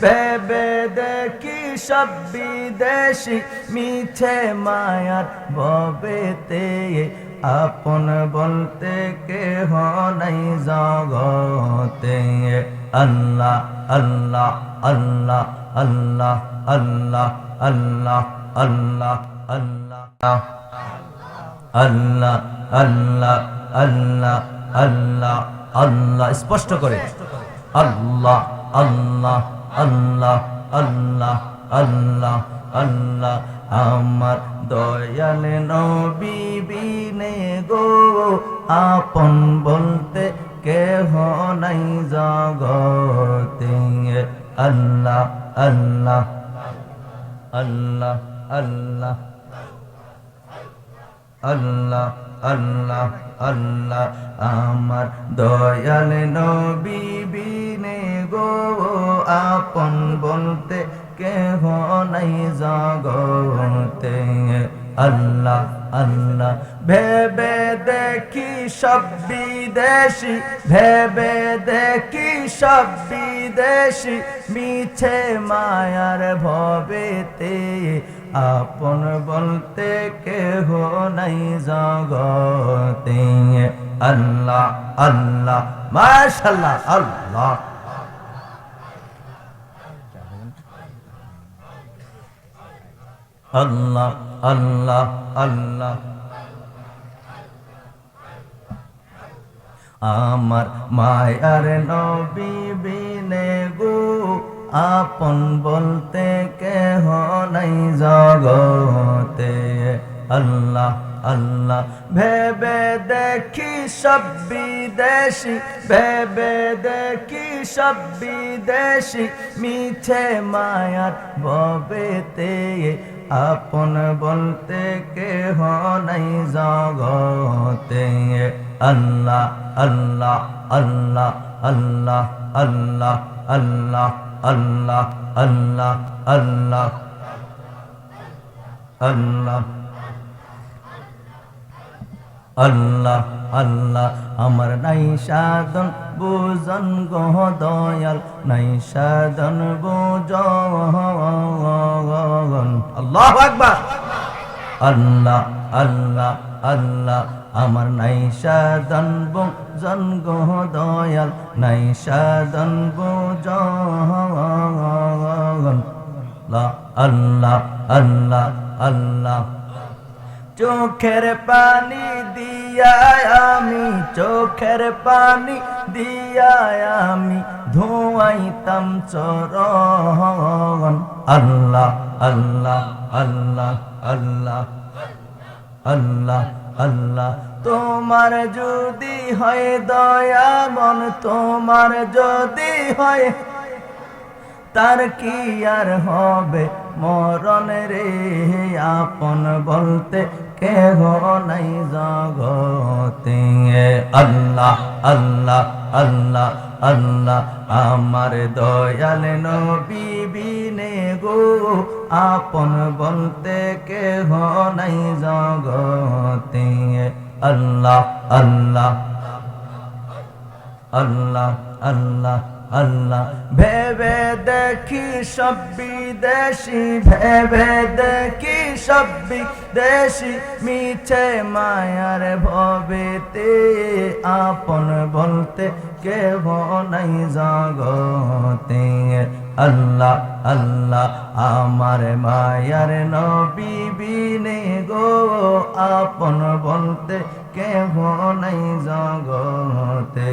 ভেবে দেখি সব বিদেশি মিছে মায়ার ববেতে আপন বলতে কেহ নাই জগতে আল্লাহ আল্লাহ আল্লাহ আল্লাহ আল্লাহ আল্লাহ আল্লাহ আল্লাহ আল্লাহ আল্লাহ আল্লাহ আল্লাহ আল্লাহ স্পষ্ট করে আল্লাহ আল্লাহ আল্লাহ আল্লাহ আল্লাহ আল্লাহ, আমার দয়াল নবী বিনে গো, আপন বলতে কেহ নাই জগতে। আল্লাহ আল্লাহ আল্লাহ আল্লাহ আল্লাহ আল্লাহ আল্লাহ, আমার দয়াল নবী বিনে গো। আপন বলতে কেহ নাই জগতে। আল্লাহ আল্লাহ, ভেবে দেখি সব বিদেশি, ভেবে দেখি সব বিদেশি, মিছে মায়ার ভবেতে। আপন বলতে কেহ নাই জগতে। আল্লাহ আল্লাহ, মাশাল্লাহ, আল্লাহ। আল্লাহ আল্লাহ আল্লাহ। আমার মায়ার নবী বিনে গো আপন বলতে কেহ নাই জগতে। আল্লাহ আল্লাহ। ভেবে দেখি সব বিদেশি, ভেবে দেখি সব বিদেশি। মিছে মায়ার ববেতে আপন বলতে কেহ নাই জগতে। আল্লাহ আল্লাহ আল্লাহ আল্লাহ আল্লাহ আল্লাহ আল্লাহ আল্লাহ আল্লাহ আল্লাহ। আল্লাহ আল্লাহ, আমার নাই সাধন বুজন গহ দয়াল নাই সাধন বুজন। আল্লাহ আকবার। আল্লাহ আল্লাহ আল্লাহ, আমার নাই সাধন বুজন গহ দয়াল নাই সাধন বুজন। আল্লাহ আল্লাহ আল্লাহ চোখের পানি দিয়া আমি, চোখের পানি দিয়া আমি ধোয়াইতাম চরণ। আল্লাহ আল্লাহ আল্লাহ আল্লাহ আল্লাহ আল্লাহ। তোমার যদি হয় দয়া, মন তোমার যদি হয়, তার কি আর হবে মরণ রে? আপন বলতে কেহ নাই জগতে আল্লাহ আল্লাহ আল্লাহ আল্লাহ, আমার দয়াল নবী বিনে গো, আপন বলতে কেহ নাই জগতে আল্লাহ আল্লাহ আল্লাহ আল্লাহ আল্লাহ। ভেবে দেখি সব বিদেশি, ভেবে দেখি সব বিদেশি। মিছে মায়ার ভবেতে আপন বলতে কেহ নাই জগতে। আল্লাহ আল্লাহ, আমার মায়ার নবী গো, আপন বলতে কেহ নাই জগতে।